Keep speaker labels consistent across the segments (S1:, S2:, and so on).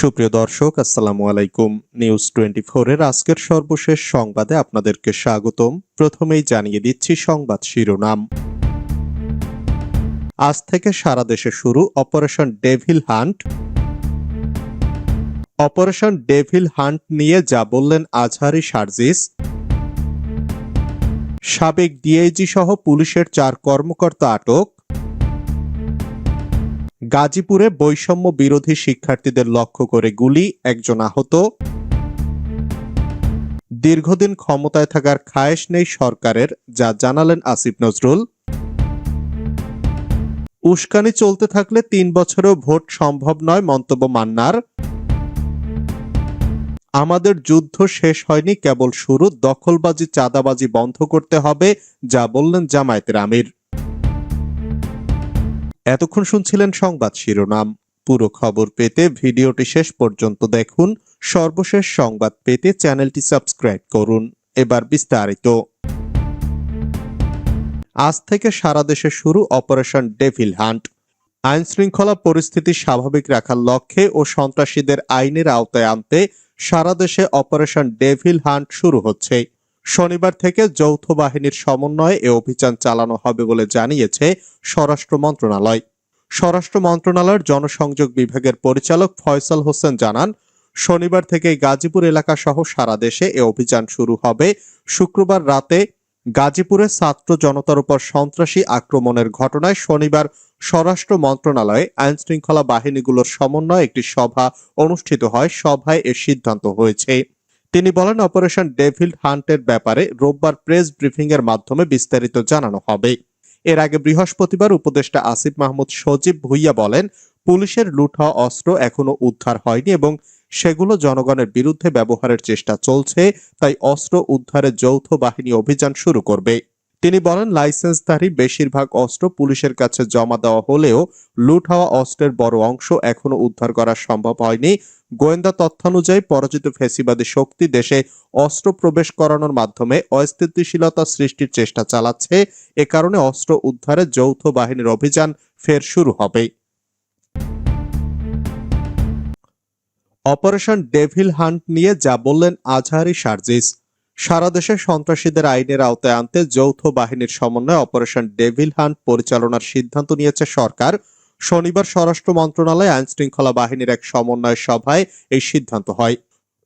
S1: সুপ্রিয় দর্শক, আসসালামু আলাইকুম। নিউজ টোয়েন্টি এর আজকের সর্বশেষ সংবাদে আপনাদেরকে স্বাগতম। প্রথমেই জানিয়ে দিচ্ছি সংবাদ শিরোনাম। আজ থেকে সারা দেশে শুরু operation devil hunt. Operation devil hunt নিয়ে যা বললেন আজহারি সার্জিস। সাবেক ডিআইজি সহ পুলিশের চার কর্মকর্তা আটক। গাজীপুরে বৈষম্য বিরোধী শিক্ষার্থীদের লক্ষ্য করে গুলি, একজন আহত। দীর্ঘদিন ক্ষমতায় থাকার খায়েশ নেই সরকারের, যা জানালেন আসিফ নজরুল। উস্কানি চলতে থাকলে তিন বছরেও ভোট সম্ভব নয় মন্তব্য মান্নার। আমাদের যুদ্ধ শেষ হয়নি, কেবল শুরু, দখলবাজি চাঁদাবাজি বন্ধ করতে হবে, যা বললেন জামায়াতের আমির। এতক্ষণ শুনছিলেন সংবাদ শিরোনাম। পুরো খবর পেতে ভিডিওটি শেষ পর্যন্ত দেখুন। সর্বশেষ সংবাদ পেতে চ্যানেলটি সাবস্ক্রাইব করুন। এবার বিস্তারিত। আজ থেকে সারা দেশে শুরু অপারেশন ডেভিল হান্ট। আইন শৃঙ্খলা পরিস্থিতি স্বাভাবিক রাখার লক্ষ্যে ও সন্ত্রাসীদের আইনের আওতায় আনতে সারা দেশে অপারেশন ডেভিল হান্ট শুরু হচ্ছে। শনিবার থেকে যৌথ বাহিনীর সমন্বয়ে এ অভিযান চালানো হবে বলে জানিয়েছে স্বরাষ্ট্র মন্ত্রণালয়। স্বরাষ্ট্র মন্ত্রণালয়ের জনসংযোগ বিভাগের পরিচালক ফয়সাল হোসেন জানান, শনিবার থেকে গাজীপুর এলাকা সহ সারা দেশে এ অভিযান শুরু হবে। শুক্রবার রাতে গাজীপুরে ছাত্র জনতার উপর সন্ত্রাসী আক্রমণের ঘটনায় শনিবার স্বরাষ্ট্র মন্ত্রণালয়ে আইন শৃঙ্খলা বাহিনীগুলোর সমন্বয়ে একটি সভা অনুষ্ঠিত হয়। সভায় এ সিদ্ধান্ত হয়েছে। তিনি বলেন, অপারেশন ডেভিল হান্টের ব্যাপারে রোববার প্রেস ব্রিফিং এর মাধ্যমে বিস্তারিত জানানো হবে। এর আগে বৃহস্পতিবার উপদেষ্টা আসিফ মাহমুদ সজীব ভুইয়া বলেন, পুলিশের লুট হওয়া অস্ত্র এখনও উদ্ধার হয়নি এবং সেগুলো জনগণের বিরুদ্ধে ব্যবহারের চেষ্টা চলছে, তাই অস্ত্র উদ্ধারে যৌথ বাহিনী অভিযান শুরু করবে। তিনি বলেন, লাইসেন্সধারী বেশিরভাগ অস্ত্র পুলিশের কাছে জমা দেওয়া হলেও লুট হওয়া অস্ত্রের বড় অংশ এখনও উদ্ধার করা সম্ভব হয়নি। গোয়েন্দা তথ্যানুযায়ী পরাজিত ফেসিবাদী শক্তি দেশে অস্ত্র প্রবেশ করানোর মাধ্যমে অস্থিতিশীলতা সৃষ্টির চেষ্টা চালাচ্ছে। এ কারণে অস্ত্র উদ্ধারে যৌথ বাহিনীর অভিযান ফের শুরু হবে। অপারেশন ডেভিল হান্ট নিয়ে যা বললেন আজহারি সার্জিস। সারা দেশে সন্ত্রাসীদের আইনের আওতায় আনতে যৌথ বাহিনীর সমন্বয়ে অপারেশন ডেভিল হান্ট পরিচালনার সিদ্ধান্ত নিয়েছে সরকার। শনিবার স্বরাষ্ট্র মন্ত্রণালয় আইন শৃঙ্খলা বাহিনীর এক সমন্বয় সভায় এই সিদ্ধান্ত হয়।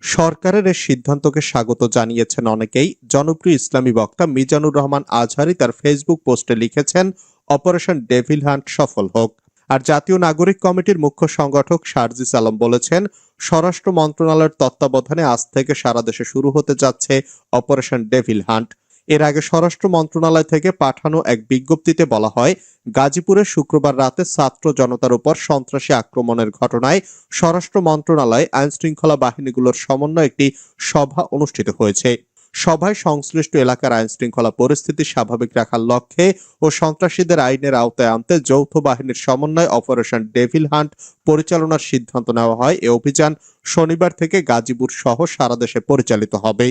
S1: সরকারের এই সিদ্ধান্তকে স্বাগত জানিয়েছেন অনেকেই। জনপ্রিয় ইসলামী বক্তা মিজানুর রহমান আজহারি তার ফেসবুক পোস্টে লিখেছেন, অপারেশন ডেভিল হান্ট সফল হোক। আর জাতীয় নাগরিক কমিটির মুখ্য সংগঠক শারজিস আলম বলেছেন, স্বরাষ্ট্র মন্ত্রণালয়ের তত্ত্বাবধানে আজ থেকে সারা দেশে শুরু হতে যাচ্ছে অপারেশন ডেভিল হান্ট। এর আগে স্বরাষ্ট্র মন্ত্রণালয় থেকে পাঠানো এক বিজ্ঞপ্তিতে বলা হয়, গাজীপুরে শুক্রবার রাতে ছাত্র জনতার উপর সন্ত্রাসী আক্রমণের ঘটনায় স্বরাষ্ট্র মন্ত্রণালয় আইন শৃঙ্খলা বাহিনীগুলোর সমন্বয় একটি সভা অনুষ্ঠিত হয়েছে। সভায় সংশ্লিষ্ট এলাকার আইন শৃঙ্খলা পরিস্থিতি স্বাভাবিক রাখার লক্ষ্যে ও সন্ত্রাসীদের আইনের আওতায় আনতে যৌথ বাহিনীর সমন্বয় অপারেশন ডেভিল হান্ট পরিচালনার সিদ্ধান্ত নেওয়া হয়। এ অভিযান শনিবার থেকে গাজীপুর সহ সারা দেশে পরিচালিত হবে।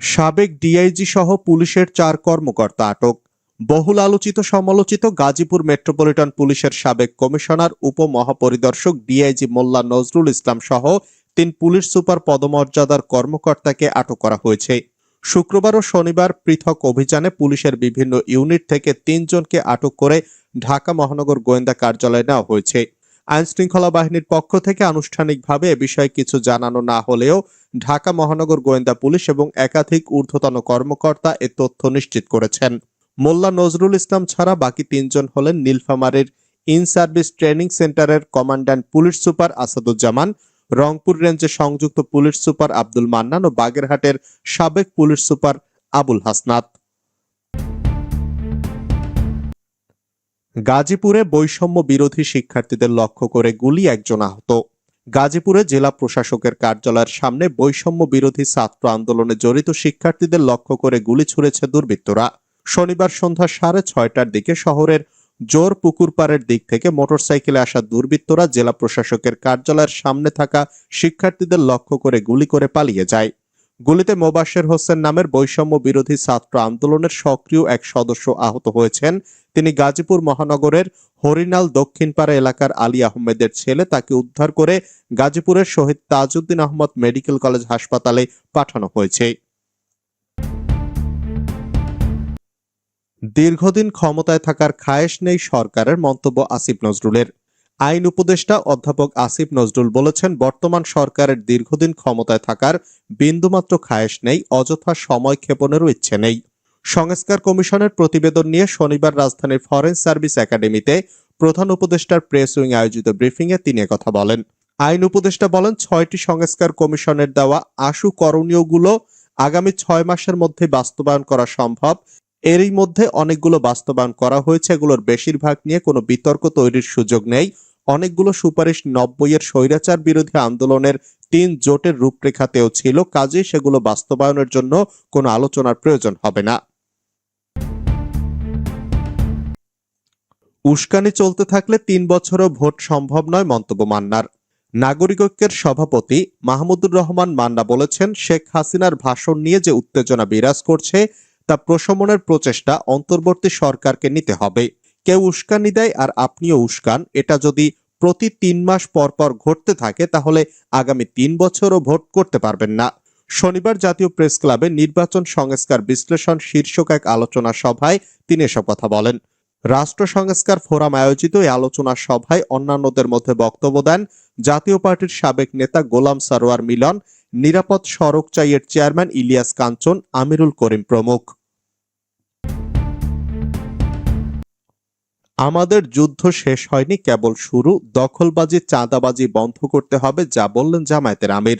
S1: সাবেক ডিআইজি সহ পুলিশের চার কর্মকর্তা আটক। বহুল আলোচিত সমালোচিত গাজীপুর মেট্রোপলিটন পুলিশের সাবেক কমিশনার, উপমহাপরিদর্শক ডিআইজি মোল্লা নজরুল ইসলাম সহ তিন পুলিশ সুপার পদমর্যাদার কর্মকর্তাকে আটক করা হয়েছে। শুক্রবার ও শনিবার পৃথক অভিযানে পুলিশের বিভিন্ন ইউনিট থেকে তিনজনকে আটক করে ঢাকা মহানগর গোয়েন্দা কার্যালয়ে নেওয়া হয়েছে। আইন শৃঙ্খলা বাহিনীর পক্ষ থেকে আনুষ্ঠানিকভাবে এ বিষয়ে কিছু জানানো না হলেও ঢাকা মহানগর গোয়েন্দা পুলিশ এবং একাধিক ঊর্ধ্বতন কর্মকর্তা এ তথ্য নিশ্চিত করেছেন। মোল্লা নজরুল ইসলাম ছাড়া বাকি তিনজন হলেন নীলফামারীর ইন সার্ভিস ট্রেনিং সেন্টারের commandant police super Asaduzzaman, Rangpur রেঞ্জের সংযুক্ত পুলিশ সুপার আব্দুল মান্নান ও বাগেরহাটের সাবেক পুলিশ সুপার আবুল হাসনাত। গাজীপুরে বৈষম্য বিরোধী শিক্ষার্থীদের লক্ষ্য করে গুলি একজন আহত। গাজীপুরে জেলা প্রশাসকের কার্যালয়ের সামনে বৈষম্য বিরোধী ছাত্র আন্দোলনে জড়িত শিক্ষার্থীদের লক্ষ্য করে গুলি ছুড়েছে দুর্বৃত্তরা। শনিবার সন্ধ্যা সাড়ে ছয়টার দিকে শহরের জোর পুকুরপাড়ের দিক থেকে মোটরসাইকেলে আসা দুর্বৃত্তরা জেলা প্রশাসকের কার্যালয়ের সামনে থাকা শিক্ষার্থীদের লক্ষ্য করে গুলি করে পালিয়ে যায়। গুলিতে মোবাশের হোসেন নামের বৈষম্য বিরোধী ছাত্র আন্দোলনের সক্রিয় এক সদস্য আহত হয়েছেন। তিনি গাজীপুর মহানগরের হরিনাল দক্ষিণপাড়া এলাকার আলী আহমেদের ছেলে তাকে উদ্ধার করে গাজীপুরের শহীদ তাজউদ্দিন আহমদ মেডিকেল কলেজ হাসপাতালে পাঠানো হয়েছে। দীর্ঘদিন ক্ষমতায় থাকার খায়েশ নেই সরকারের মন্তব্য আসিফ নজরুলের। আইন উপদেষ্টা অধ্যাপক আসিফ নজরুল বলেছেন, বর্তমান সরকারের দীর্ঘদিন ক্ষমতায় থাকার বিন্দুমাত্র খায়েশ নেই, অযথা সময় ক্ষেপণেরও ইচ্ছে নেই। সংস্কার কমিশনের প্রতিবেদন নিয়ে শনিবার রাজধানীর ফরেন সার্ভিস একাডেমিতে প্রধান উপদেষ্টার প্রেস উইং আয়োজিত ব্রিফিংয়ে তিনি কথা বলেন। আইন উপদেষ্টা বলেন, ছয়টি সংস্কার কমিশনের দেওয়া আশু করণীয়গুলো আগামী ছয় মাসের মধ্যে বাস্তবায়ন করা সম্ভব। এরই মধ্যে অনেকগুলো বাস্তবায়ন করা হয়েছে, এগুলোর বেশিরভাগ নিয়ে কোনো বিতর্ক তৈরির সুযোগ নেই। অনেকগুলো সুপারিশ নব্বইয়ের স্বৈরাচার বিরোধী আন্দোলনের তিন জোটের রূপরেখাতেও ছিল কাজে সেগুলো বাস্তবায়নের জন্য কোনো আলোচনার প্রয়োজন হবে না। উস্কানি চলতে থাকলে তিন বছরও ভোট সম্ভব নয় মন্তব্য মান্নার। নাগরিকৈক্যের সভাপতি মাহমুদুর রহমান মান্না বলেছেন, শেখ হাসিনার ভাষণ নিয়ে যে উত্তেজনা বিরাজ করছে তা প্রশমনের প্রচেষ্টা অন্তর্বর্তী সরকারকে নিতে হবে। কেউ উস্কানি দেয় আর আপনিও উস্কান। এটা যদি প্রতি তিন মাস পর পর ঘটতে থাকে, তাহলে আগামী তিন বছরও ভোট করতে পারবেন না। শনিবার জাতীয় প্রেস ক্লাবে নির্বাচন সংস্কার বিশ্লেষণ শীর্ষক এক আলোচনা সভায় তিনি এসব কথা বলেন। রাষ্ট্র সংস্কার ফোরাম আয়োজিত এই আলোচনা সভায় অন্যান্যদের মধ্যে বক্তব্য দেন জাতীয় পার্টির সাবেক নেতা গোলাম সারোয়ার মিলন, নিরাপদ সড়ক চাইয়ের চেয়ারম্যান ইলিয়াস কাঞ্চন, আমিরুল করিম প্রমুখ। আমাদের যুদ্ধ শেষ হয়নি, কেবল শুরু। দখলবাজি, চাঁদাবাজি বন্ধ করতে হবে, যা বললেন জামায়াতের আমির।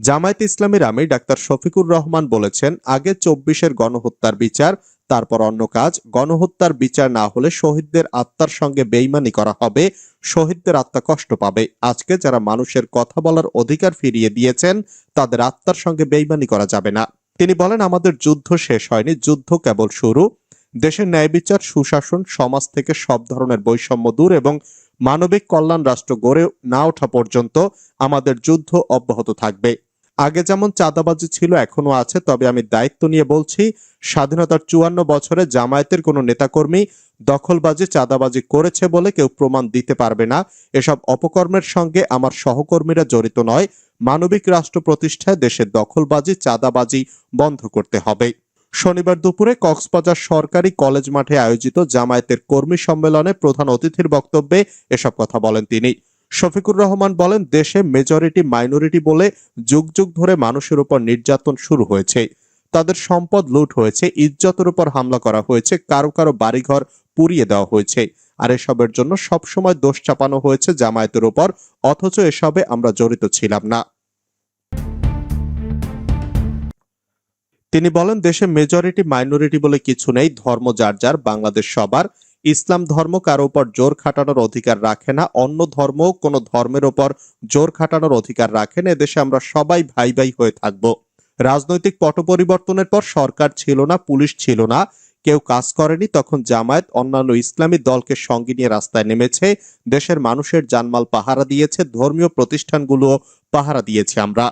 S1: জামায়াত ইসলামের আমির ডাক্তার শফিকুর রহমান বলেছেন, আগে চব্বিশের গণহত্যার বিচার তারপর অন্য কাজ, গণহত্যার বিচার না হলে শহীদদের আত্মার সঙ্গে বেইমানি করা হবে, শহীদদের আত্মা কষ্ট পাবে। আজকে যারা মানুষের কথা বলার অধিকার ফিরিয়ে দিয়েছেন, তাদের আত্মার সঙ্গে বেইমানি করা যাবে না। তিনি বলেন, আমাদের যুদ্ধ শেষ হয়নি, যুদ্ধ কেবল শুরু। দেশের ন্যায় বিচার, সুশাসন, সমাজ থেকে সব ধরনের বৈষম্য দূর এবং মানবিক কল্যাণ রাষ্ট্র গড়ে না ওঠা পর্যন্ত আমাদের যুদ্ধ অব্যাহত থাকবে। আগে যেমন চাঁদাবাজি ছিল এখনও আছে। তবে আমি দায়িত্ব নিয়ে বলছি, স্বাধীনতার চুয়ান্ন বছরে জামায়াতের কোনো নেতাকর্মী দখলবাজি, চাঁদাবাজি করেছে বলে কেউ প্রমাণ দিতে পারবে না। এসব অপকর্মের সঙ্গে আমার সহকর্মীরা জড়িত নয়। মানবিক রাষ্ট্র প্রতিষ্ঠায় দেশের দখলবাজি, চাঁদাবাজি বন্ধ করতে হবে। শনিবার দুপুরে কক্সবাজার সরকারি কলেজ মাঠে আয়োজিত জামায়াতের কর্মী সম্মেলনে প্রধান অতিথির বক্তব্যে এসব কথা বলেন তিনি। শফিকুর রহমান বলেন, দেশে মেজরিটি মাইনরিটি বলে যুগ যুগ ধরে মানুষের উপর নির্যাতন শুরু হয়েছে। তাদের সম্পদ লুট হয়েছে, ইজ্জতের উপর হামলা করা হয়েছে, কারও কারও বাড়িঘর পুড়িয়ে দেওয়া হয়েছে। আর এসবের জন্য সবসময় দোষ চাপানো হয়েছে জামায়াতের উপর, অথচ এসবে আমরা জড়িত ছিলাম না। তিনি বলেন, দেশে মেজরিটি মাইনরিটি বলে কিছু নেই, ধর্ম যার যার, বাংলাদেশ সবার। ইসলাম ধর্ম কারও উপর জোর খাটানোর অধিকার রাখে না, অন্য ধর্ম কোনো ধর্মের ওপর জোর খাটানোর অধিকার রাখে না। এদেশে আমরা সবাই ভাই ভাই হয়ে থাকব। রাজনৈতিক পট পরিবর্তনের পর সরকার ছিল না, পুলিশ ছিল না, কেউ কাজ করেনি, তখন জামায়াত অন্যান্য ইসলামী দলকে সঙ্গে নিয়ে রাস্তায় নেমেছে, দেশের মানুষের জানমাল পাহারা দিয়েছে, ধর্মীয় প্রতিষ্ঠানগুলো পাহারা দিয়েছে আমরা।